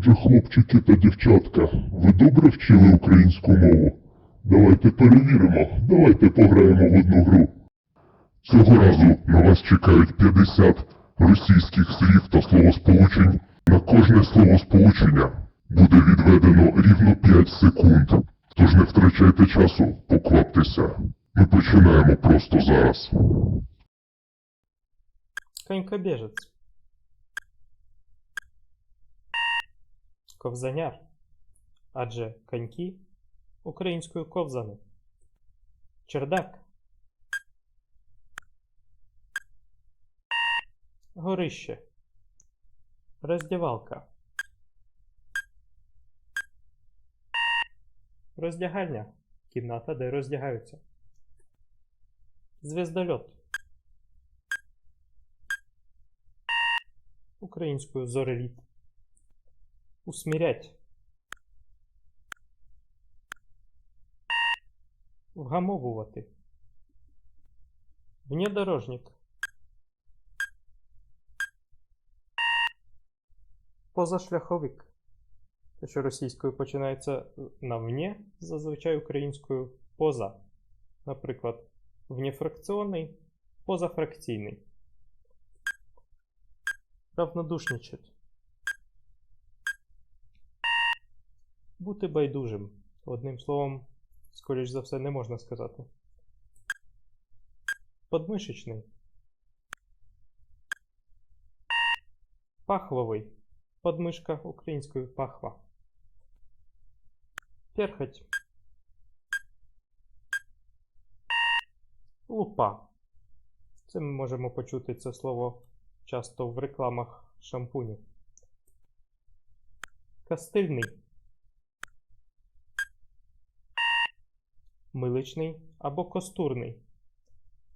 Отже, хлопчики та дівчатка, ви добре вчили українську мову? Давайте перевіримо, давайте пограємо в одну гру. Цього разу на вас чекають 50 російських слів та словосполучень. На кожне словосполучення буде відведено рівно 5 секунд. Тож не втрачайте часу, покваптеся. Ми починаємо просто зараз. Конькобежець. Ковзаняр. Адже коньки українською ковзани. Чердак. Горище. Роздівалка. Роздягальня. Кімната, де роздягаються. Звездольот. Українською зореліт. Усмірять. Вгамовувати. Внедорожник. Позашляховик. Те, що російською починається на вне, зазвичай українською поза. Наприклад, внефракціонний, позафракційний. Равнодушничать. Бути байдужим. Одним словом, скоріш за все, не можна сказати. Подмишечний. Пахвовий. Подмишка українською пахва. Перхоть. Лупа. Це ми можемо почути це слово часто в рекламах шампуню. Кастильний. Миличний або костурний.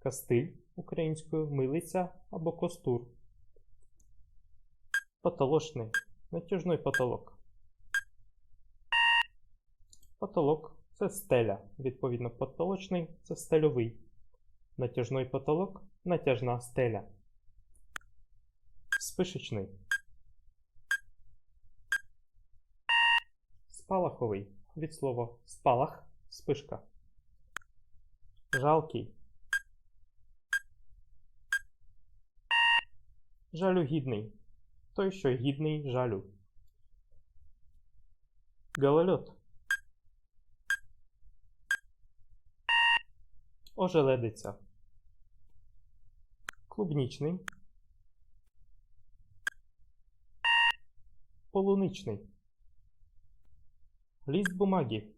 Кастиль українською милиця або костур. Потолочний. Натяжний потолок. Потолок це стеля. Відповідно, потолочний це стельовий. Натяжний потолок натяжна стеля. Спишечний. Спалаховий. Від слова спалах спишка. Жалкий. Жалюгідний. Той, що гідний жалю. Голольот. Ожеледиця. Клубнічний. Полуничний. Ліст бумаги.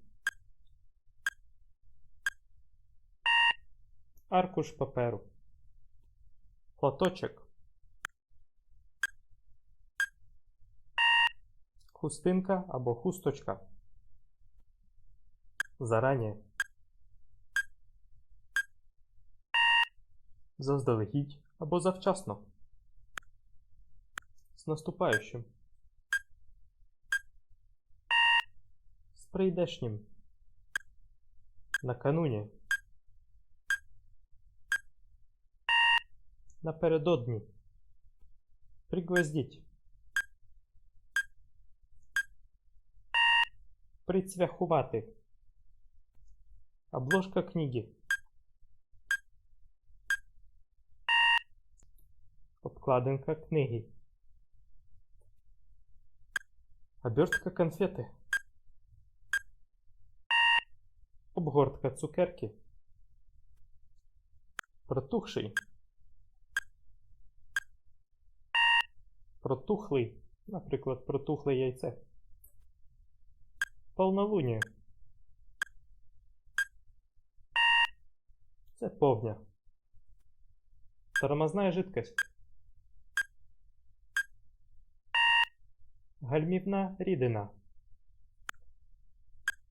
Аркуш паперу. Платочок. Хустинка або хусточка. Зарані. Заздалегідь або завчасно. З наступаючим. З прийдешнім. Накануні. Напередодні. Пригвоздіть. Прицвяхувати. Обложка книги. Обкладинка книги. Обертка конфети. Обгортка цукерки. Протухший. Протухлий. Наприклад, протухле яйце. Полнолуние. Це повня. Тормозная жидкость. Гальмівна рідина.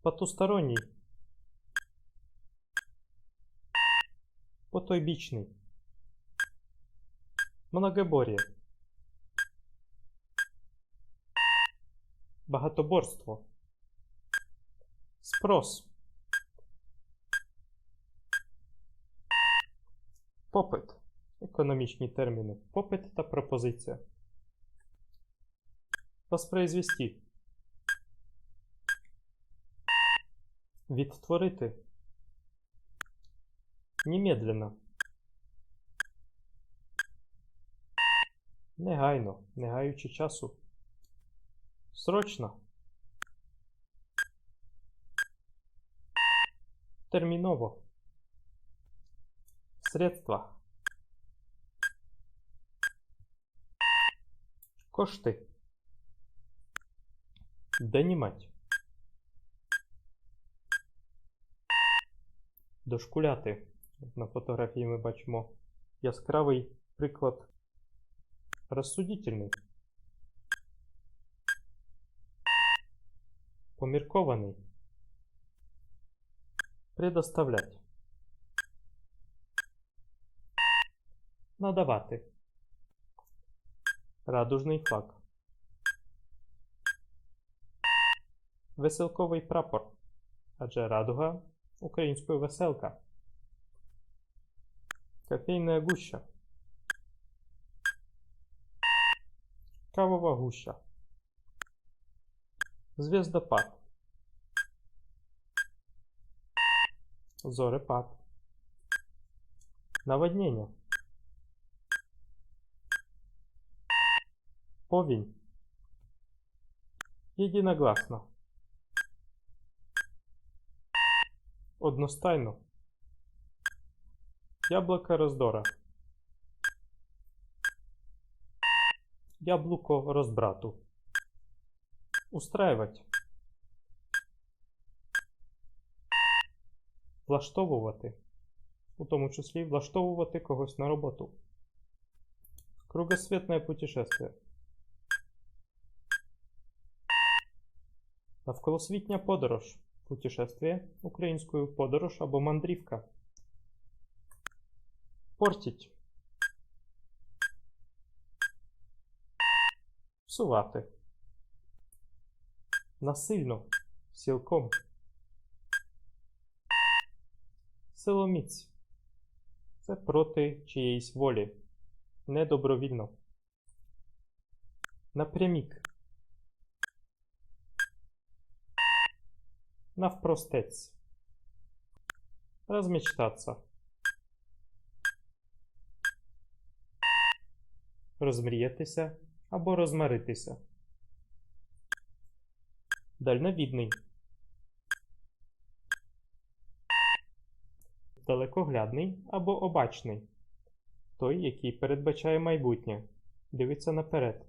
Потусторонній. Потойбічний. Многобор'я. Багатоборство. Спрос. Попит. Економічні терміни. Попит та пропозиція. Воспроизвести. Відтворити. Немедленно. Негайно. Не гаючи часу. Срочно. Терміново. Средства. Кошти. Донімать. Дошкуляти. На фотографії ми бачимо яскравий приклад розсудительний. Поміркований. Предоставлять. Надавати. Радужний флаг. Веселковий прапор. Адже радуга українською веселка. Кофейна гуща. Кавова гуща. Звездопад. Зорепад. Наводнение. Повінь. Єдиногласно. Одностайно. Яблоко роздора. Яблуко розбрату. Устраивать. Влаштовувати. У тому числі влаштовувати когось на роботу. Кругосветное путешествие. Навколосвітня подорож. Путешествие українською подорож або мандрівка. Портіть. Псувати. Насильно. Сілком. Силоміць. Це проти чиєїсь волі. Недобровільно. Напрямік. Навпростець. Розмечтаться. Розмріятися або розмаритися. Дальновідний. Далекоглядний або обачний. Той, який передбачає майбутнє. Дивиться наперед.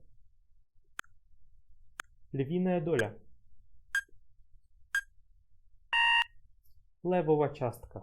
Львіна доля. Левова частка.